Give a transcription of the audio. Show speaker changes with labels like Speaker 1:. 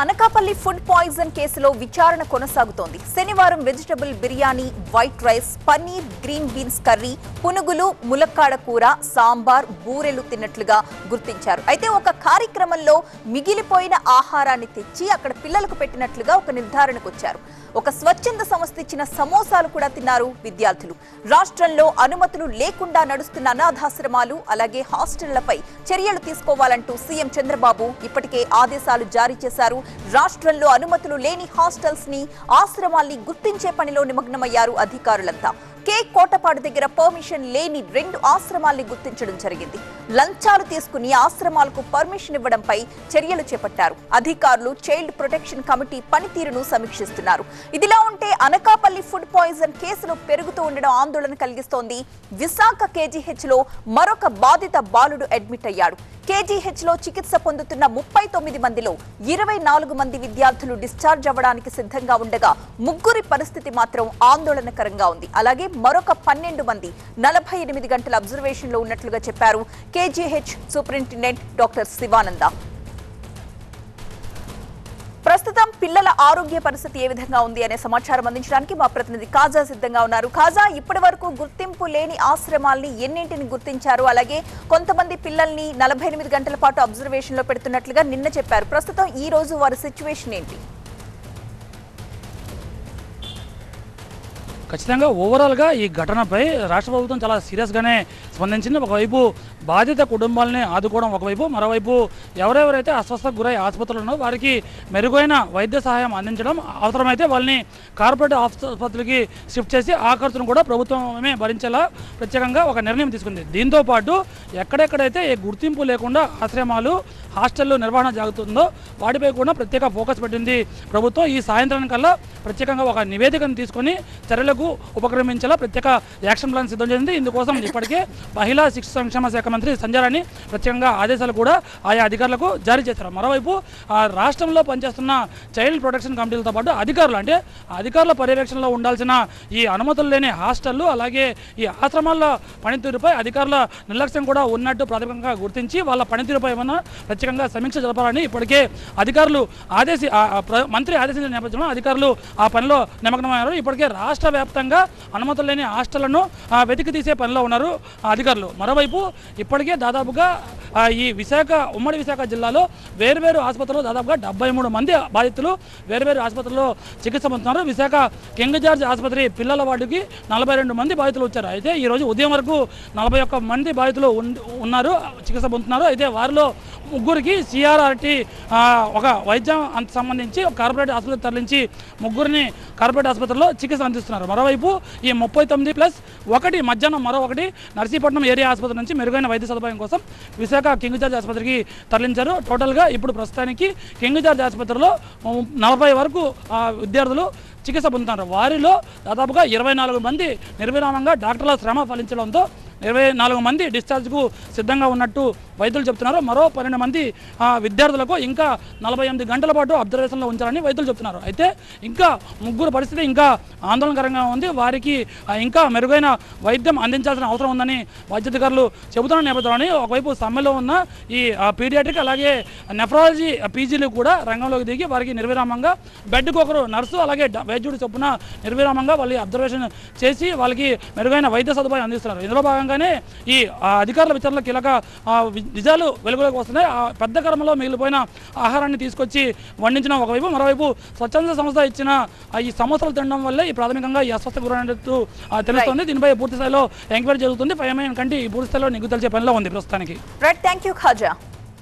Speaker 1: Anakapalli food poison కేసులో విచారణ కొనసాగుతోంది. శనివారం vegetable biryani white rice paneer green beans curry పునుగులు ములక్కాడ కూర సాంబార్ బూరెలు తిన్నట్లుగా గుర్తించారు. అయితే ఒక కార్యక్రమంలో మిగిలిపోయిన ఆహారాన్ని తెచ్చి అక్కడ పిల్లలకు పెట్టినట్లుగా ఒక నిర్ధారణకు వచ్చారు. ఒక స్వచ్ఛంద సంస్థ ఇచ్చిన సమోసాలు కూడా తిన్నారు విద్యార్థులు. రాష్ట్రంలో అనుమతులు లేకుండా నడుస్తున్న అనాథాశ్రమాలు అలాగే హాస్టళ్ళపై చర్యలు తీసుకోవాలంటూ సీఎం చంద్రబాబు ఇప్పటికే ఆదేశాలు జారీ చేశారు. రాష్ట్రంలో అనుమతులు లేని హాస్టల్స్ని ఆశ్రమాల్ని గుర్తించే పనిలో నిమగ్నమయ్యారు అధికారులంతా. కే కోటపాడు దగ్గర పర్మిషన్ లేని రెండు ఆశ్రమాల్ని గుర్తించడం జరిగింది. లంచాలు తీసుకుని ఆశ్రమాలకు పర్మిషన్ ఇవ్వడంపై చర్యలు చేపట్టారు. అధికారులు చైల్డ్ ప్రొటెక్షన్ కమిటీ పనితీరును సమీక్షిస్తున్నారు. ఇదిలా ఉంటే అనకాపల్లి ఫుడ్ పాయిజన్ కేసులు పెరుగుతూ ఉండడం ఆందోళన కలిగిస్తోంది. విశాఖ కేజీహెచ్లో మరొక బాధిత బాలుడు అడ్మిట్ అయ్యాడు. కేజీహెచ్లో చికిత్స పొందుతున్న ముప్పై తొమ్మిది మందిలో ఇరవై నాలుగు మంది విద్యార్థులు డిశ్చార్జ్ అవ్వడానికి సిద్ధంగా ఉండగా ముగ్గురి పరిస్థితి మాత్రం ఆందోళనకరంగా ఉంది. అలాగే మరొక పన్నెండు మంది నలభై ఎనిమిది గంటల అబ్జర్వేషన్లో ఉన్నట్లుగా చెప్పారు కేజీహెచ్ సూపరింటెండెంట్ డాక్టర్ శివానంద. ప్రస్తుతం పిల్లల ఆరోగ్య పరిస్థితి ఏ విధంగా ఉంది అనే సమాచారం అందించడానికి మా ప్రతినిధి కాజా సిద్ధంగా ఉన్నారు. కాజా ఇప్పటి వరకు గుర్తింపు లేని ఆశ్రమాల్ని ఎన్నింటిని గుర్తించారు? అలాగే కొంతమంది పిల్లల్ని నలభై ఎనిమిది గంటల పాటు అబ్జర్వేషన్లో పెడుతున్నట్లుగా నిన్న చెప్పారు. ప్రస్తుతం ఈ రోజు వారి సిచ్యువేషన్ ఏంటి?
Speaker 2: ఖచ్చితంగా ఓవరాల్గా ఈ ఘటనపై రాష్ట్ర ప్రభుత్వం చాలా సీరియస్గానే స్పందించింది. ఒకవైపు బాధిత కుటుంబాలని ఆదుకోవడం ఒకవైపు మరోవైపు ఎవరెవరైతే అస్వస్థకు గురై ఆసుపత్రులు ఉన్నారో వారికి మెరుగైన వైద్య సహాయం అందించడం అవసరమైతే వాళ్ళని కార్పొరేట్ ఆసుపత్రికి షిఫ్ట్ చేసి ఆ ఖర్చును కూడా ప్రభుత్వమే భరించేలా ప్రత్యేకంగా ఒక నిర్ణయం తీసుకుంది. దీంతో పాటు ఎక్కడెక్కడైతే ఏ గుర్తింపు లేకుండా ఆశ్రమాలు హాస్టల్లో నిర్వహణ జరుగుతుందో వాటిపై కూడా ప్రత్యేక ఫోకస్ పెట్టింది ప్రభుత్వం. ఈ సాయంత్రం కల్లా ప్రత్యేకంగా ఒక నివేదికను తీసుకొని చర్యలకు ఉపక్రమించేలా ప్రత్యేక యాక్షన్ ప్లాన్ సిద్ధం చేసింది. ఇందుకోసం ఇప్పటికే మహిళా శిక్ష సంక్షేమ శాఖ మంత్రి సంజారాణి ప్రత్యేకంగా ఆదేశాలు కూడా ఆయా అధికారులకు జారీ చేశారు. మరోవైపు ఆ రాష్ట్రంలో పనిచేస్తున్న చైల్డ్ ప్రొటెక్షన్ కమిటీలతో పాటు అధికారులు అంటే అధికారుల పర్యవేక్షణలో ఉండాల్సిన ఈ అనుమతులు లేని హాస్టళ్ళు అలాగే ఈ ఆశ్రమాల పనితీరుపై అధికారుల నిర్లక్ష్యం కూడా ఉన్నట్టు ప్రాథమికంగా గుర్తించి వాళ్ళ పనితీరుపై ఏమన్నా ప్రత్యేకంగా సమీక్ష జరపాలని ఇప్పటికే అధికారులు ఆదేశి మంత్రి ఆదేశించిన నేపథ్యంలో అధికారులు ఆ పనిలో నిమగ్నమయ్యారు. ఇప్పటికే రాష్ట్ర వ్యాప్తంగా అనుమతులు లేని హాస్టళ్ళను వెతికి తీసే పనిలో ఉన్నారు అధికారులు. మరోవైపు ఇప్పటికే దాదాపుగా ఈ విశాఖ ఉమ్మడి విశాఖ జిల్లాలో వేర్వేరు ఆసుపత్రుల్లో దాదాపుగా డెబ్బై మూడు మంది బాధితులు వేర్వేరు ఆసుపత్రుల్లో చికిత్స పొందుతున్నారు. విశాఖ కింగ్ జార్జ్ ఆసుపత్రి పిల్లల వార్డుకి నలభై రెండు మంది బాధితులు వచ్చారు. అయితే ఈ రోజు ఉదయం వరకు నలభై ఒక్క మంది బాధితులు ఉన్నారు చికిత్స పొందుతున్నారు. అయితే వారిలో ముగ్గురికి సిఆర్ఆర్టీ ఒక వైద్యం అంత సంబంధించి కార్పొరేట్ ఆసుపత్రి తరలించి ముగ్గురిని కార్పొరేట్ ఆసుపత్రిలో చికిత్స అందిస్తున్నారు. మరోవైపు ఈ ముప్పై తొమ్మిది ప్లస్ ఒకటి మధ్యాహ్నం మరో ఒకటి నర్సీపట్నం ఏరియా ఆసుపత్రి నుంచి మెరుగైన వైద్య సదుపాయం కోసం విశాఖ కింగ్ జార్జ్ ఆసుపత్రికి తరలించారు. టోటల్గా ఇప్పుడు ప్రస్తుతానికి కింగ్ జార్జ్ ఆసుపత్రిలో నలభై వరకు విద్యార్థులు చికిత్స పొందుతున్నారు. వారిలో దాదాపుగా ఇరవై నాలుగు మంది నిర్విరామంగా డాక్టర్ల శ్రమ ఫలించడంతో ఇరవై నాలుగు మంది డిశ్చార్జ్కు సిద్ధంగా ఉన్నట్టు వైద్యులు చెప్తున్నారు. మరో పన్నెండు మంది ఆ, విద్యార్థులకు ఇంకా నలభై ఎనిమిది గంటల పాటు అబ్జర్వేషన్లో ఉంచాలని వైద్యులు చెప్తున్నారు. అయితే ఇంకా ముగ్గురు పరిస్థితి ఇంకా ఆందోళనకరంగా ఉంది. వారికి ఇంకా మెరుగైన వైద్యం అందించాల్సిన అవసరం ఉందని వైద్యాధికారులు చెబుతున్న నేపథ్యంలోని ఒకవైపు సమ్మెలో ఉన్న ఈ పీడియాట్రిక్ అలాగే నెఫ్రాలజీ పీజీలు కూడా రంగంలోకి దిగి వారికి నిర్విరామంగా బెడ్కి ఒకరు నర్సు అలాగే వైద్యుడు చొప్పున నిర్విరామంగా వాళ్ళు అబ్జర్వేషన్ చేసి వాళ్ళకి మెరుగైన వైద్య సదుపాయం అందిస్తున్నారు. ఇందులో భాగంగానే ఈ అధికారుల విచారణలో కీలక నిజాలు వెలుగులోకి వస్తున్నాయి. ఆ పెద్ద కర్మలో మిగిలిపోయిన ఆహారాన్ని తీసుకొచ్చి వండించిన ఒకవైపు మరోవైపు స్వచ్ఛంద సంస్థ ఇచ్చిన ఈ సమస్యలు తినడం వల్లే ఈ ప్రాథమికంగా ఈ అస్వస్థ గురైనట్టు తెలుస్తోంది. దీనిపై పూర్తి స్థాయిలో ఎంక్వైరీ జరుగుతుంది. పైమైన కంటే ఈ పూర్తి స్థాయిలో నిగ్గు తెలిసే పనిలో ఉంది ప్రస్తుతానికి.
Speaker 1: Right thank you Khaja